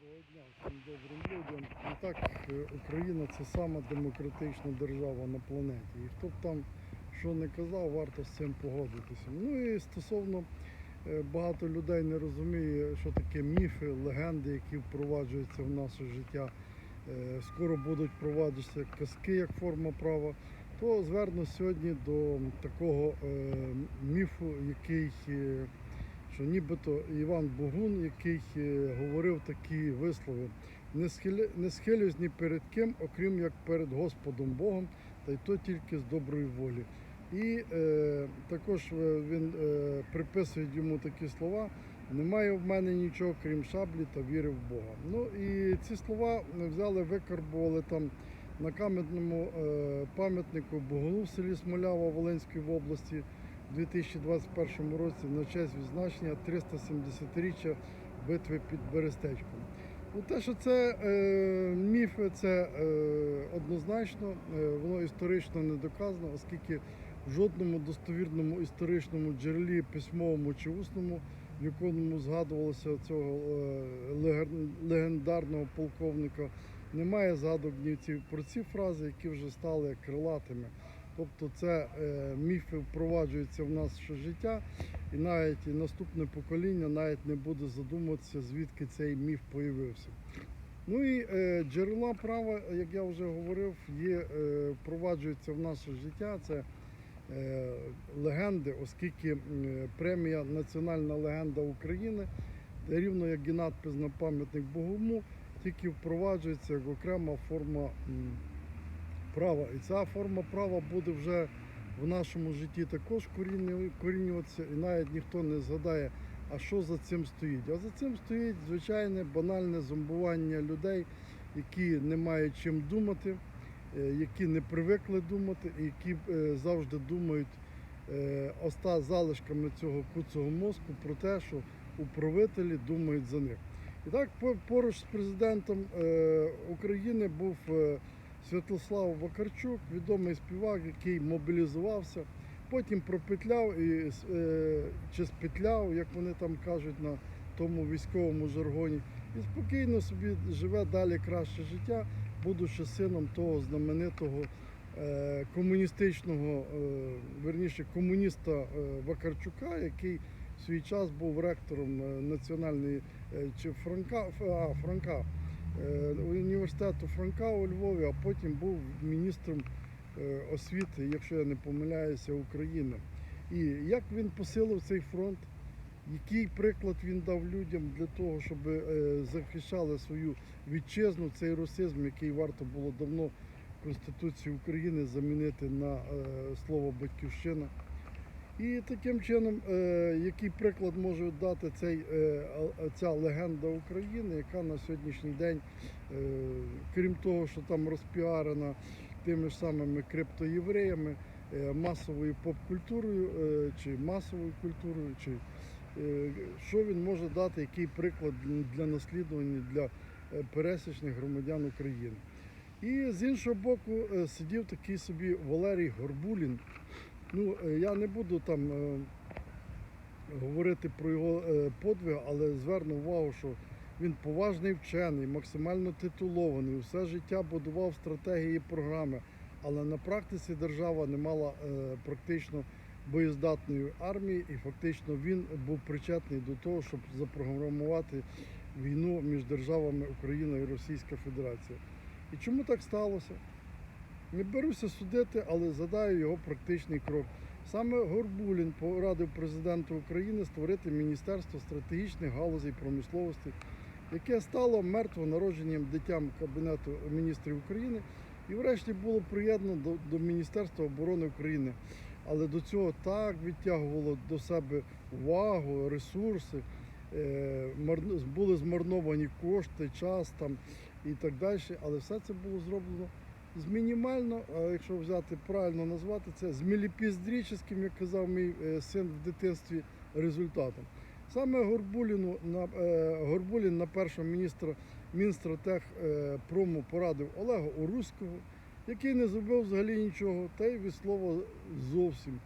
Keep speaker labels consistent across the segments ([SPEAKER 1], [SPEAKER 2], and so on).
[SPEAKER 1] Доброго дня всім добрим людям. І так, е, Україна це сама демократична держава на планеті. І хто б там що не казав, варто з цим погодитися. Ну і стосовно е, багато людей не розуміє, що таке міфи, легенди, які впроваджуються в наше життя. Е, Скоро будуть впроваджуватися казки як форма права. То звернусь сьогодні до такого міфу, який що нібито Іван Богун, який е, говорив такі вислови, не схилюсь ні перед ким, окрім як перед Господом Богом, та й то тільки з доброї волі. І е, також е, він е, приписує йому такі слова. Немає в мене нічого, крім шаблі та віри в Бога. Ну і ці слова взяли, викарбували там на кам'яному е, пам'ятнику Богуну в селі Смолява Волинської області у 2021 році на честь відзначення 370-річчя битви під Берестечком. Ну, те, що це е, міфи, це е, однозначно, е, воно історично не доказано, оскільки в жодному достовірному історичному джерелі, письмовому чи усному, в якому згадувалося цього е, легендарного полковника, немає згадок ні про ці фрази, які вже стали крилатими. Тобто це е, міфи впроваджуються в нас щожиття, і навіть і наступне покоління навіть не буде задумуватися, звідки цей міф появився. Ну і е, джерела права, як я вже говорив, є, е, впроваджуються в наше життя. Це е, легенди, оскільки премія Національна легенда України, рівно як і надпис на пам'ятник Богому, тільки впроваджується як окрема форма права. І ця форма права буде вже в нашому житті також корінюватися, і навіть ніхто не згадає, а що за цим стоїть. А за цим стоїть звичайне банальне зомбування людей, які не мають чим думати, е, які не привикли думати, які е, завжди думають е, оста залишками цього куцого мозку про те, що управителі думають за них. І так, поруч з президентом України був Святослав Вакарчук, відомий співак, який мобілізувався, потім пропетляв і е, чи спетляв, як вони там кажуть на тому військовому жаргоні, і спокійно собі живе далі краще життя, будучи сином того знаменитого е, комуністичного, е, верніше комуніста Вакарчука, який в свій час був ректором національної чи Франка, а, Франка університету Франка у Львові, а потім був міністром е, освіти, якщо я не помиляюся, України. І як він посилив цей фронт, який приклад він дав людям для того, щоб е, захищали свою вітчизну, цей расизм, який варто було давно в Конституції України замінити на е, слово батьківщина. І таким чином, е, який приклад може дати цей, е, ця легенда України, яка на сьогоднішній день, е, крім того, що там розпіарена тими ж самими криптоєвреями, масовою поп-культурою чи масовою культурою, чи що він може дати, який приклад для наслідування для пересічних громадян України. І з іншого боку сидів такий собі Валерій Горбулін. Ну, е, я не буду там е, говорити про його е, подвиг, але зверну увагу, що він поважний вчений, максимально титулований, все життя будував стратегії програми, але на практиці держава не мала е, практично боєздатної армії, і фактично він був причетний до того, щоб запрограмувати війну між державами Україна і Російська Федерація. І чому так сталося? Не беруся судити, але задаю його практичний крок. Саме Горбулін порадив президенту України створити Міністерство стратегічних галузей промисловості, яке стало мертвонародженням дитям Кабінету міністрів України і врешті було приєднано до, до Міністерства оборони України. Але до цього так відтягувало до себе увагу, ресурси, е, були змарновані кошти, час там і так далі. Але все це було зроблено з мінімально, якщо взяти правильно назвати це, з міліпіздрічським, як казав мій е, син в дитинстві, результатом. Саме Горбуліну на е, Горбулін на першого міністра Мінстратех е, порадив Олега Оруського, який не зробив взагалі нічого, та й від слова зовсім.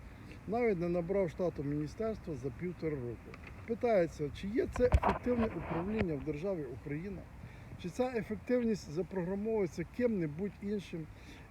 [SPEAKER 1] Навіть не набрав штату міністерства за півтора року. Питається, чи є це ефективне управління в державі Україна? Чи ця ефективність запрограмовується ким-небудь іншим,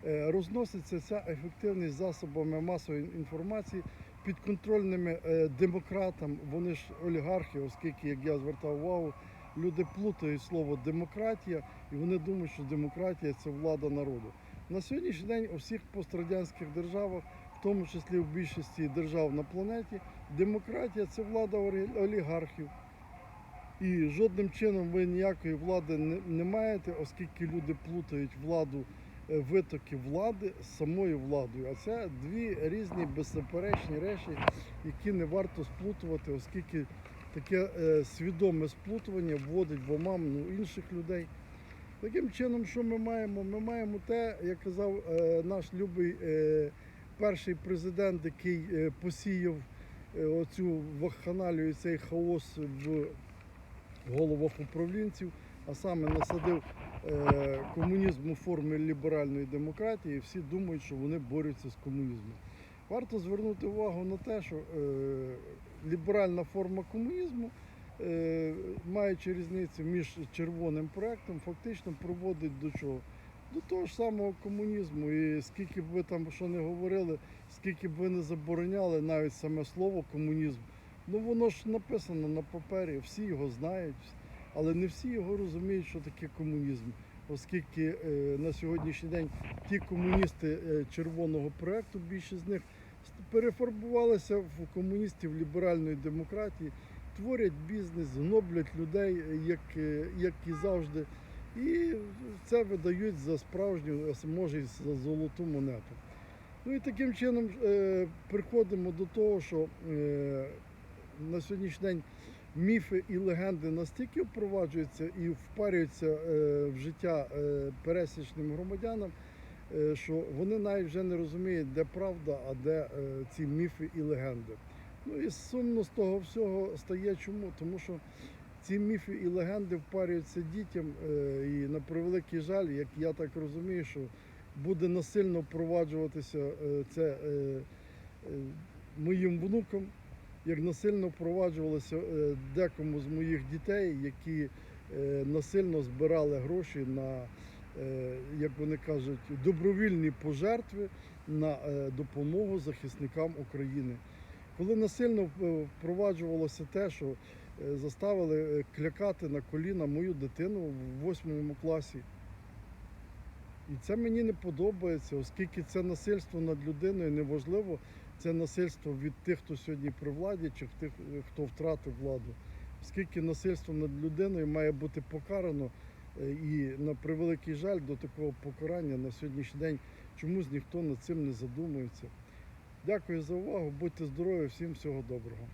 [SPEAKER 1] е, розноситься ця ефективність засобами масової інформації підконтрольними е, демократам, вони ж олігархи, оскільки, як я звертав увагу, люди плутають слово демократія і вони думають, що демократія це влада народу. На сьогоднішній день у всіх пострадянських державах, в тому числі в більшості держав на планеті, демократія це влада олігархів. І жодним чином ви ніякої влади не, маєте, оскільки люди плутають владу, е, витоки влади з самою владою. А це дві різні беззаперечні речі, які не варто сплутувати, оскільки таке е, свідоме сплутування вводить в оману інших людей. Таким чином, що ми маємо? Ми маємо те, як казав е, наш любий перший президент, який посіяв оцю вакханалію і цей хаос в головах управлінців, а саме насадив е, комунізм у формі ліберальної демократії. і Всі думають, що вони борються з комунізмом. Варто звернути увагу на те, що е, ліберальна форма комунізму, е, маючи різницю між червоним проектом, фактично проводить до чого? До того ж самого комунізму. І скільки б ви там що не говорили, скільки б ви не забороняли навіть саме слово комунізм, ну воно ж написано на папері, всі його знають, але не всі його розуміють, що таке комунізм. Оскільки е, на сьогоднішній день ті комуністи е, червоного проекту, більшість з них перефарбувалися в комуністів ліберальної демократії, творять бізнес, гноблять людей, е, як, як і завжди. І це видають за справжню, може за золоту монету. Ну і таким чином приходимо до того, що на сьогоднішній день міфи і легенди настільки впроваджуються і впарюються е, в життя е, пересічним громадянам, е, що вони навіть вже не розуміють, де правда, а де ці міфи і легенди. Ну і сумно з того всього стає чому? Тому що ці міфи і легенди впарюються дітям, і на превеликий жаль, як я так розумію, що буде насильно впроваджуватися це моїм внукам, як насильно впроваджувалося е, декому з моїх дітей, які е, насильно збирали гроші на, е, як вони кажуть, добровільні пожертви на допомогу захисникам України. Коли насильно впроваджувалося те, що заставили клякати на коліна мою дитину в восьмому класі. І це мені не подобається, оскільки це насильство над людиною неважливо, це насильство від тих, хто сьогодні при владі, чи тих, хто втратив владу. Оскільки насильство над людиною має бути покарано, е, і на превеликий жаль до такого покарання на сьогоднішній день чомусь ніхто над цим не задумується. Дякую за увагу, будьте здорові, всім всього доброго.